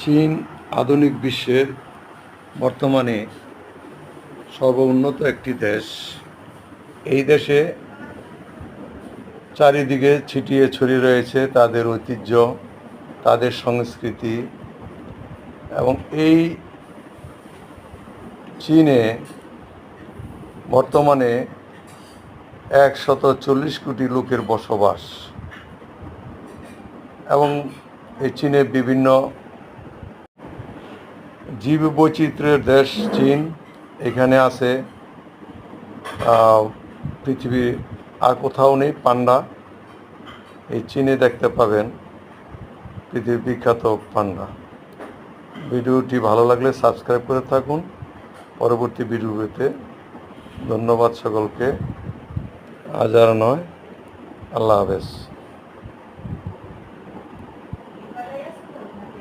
চীন আধুনিক বিশ্বের বর্তমানে সর্বোন্নত একটি দেশ। এই দেশে চারিদিকে ছিটিয়ে ছড়িয়ে রয়েছে তাদের ঐতিহ্য, তাদের সংস্কৃতি এবং এই চীনে বর্তমানে একশত চল্লিশ কোটি লোকের বসবাস এবং এই চীনে বিভিন্ন জীব বৈচিত্র্যের দেশ চীন। এখানে আছে পৃথিবীর আর কোথাও নেই, পান্ডা। এই চীনে দেখতে পাবেন পৃথিবীর বিখ্যাত পান্ডা। ভিডিওটি ভালো লাগলে সাবস্ক্রাইব করে থাকুন। পরবর্তী ভিডিওতে ধন্যবাদ সকলকে। আজ আর নয়, আল্লাহ হাফেজ।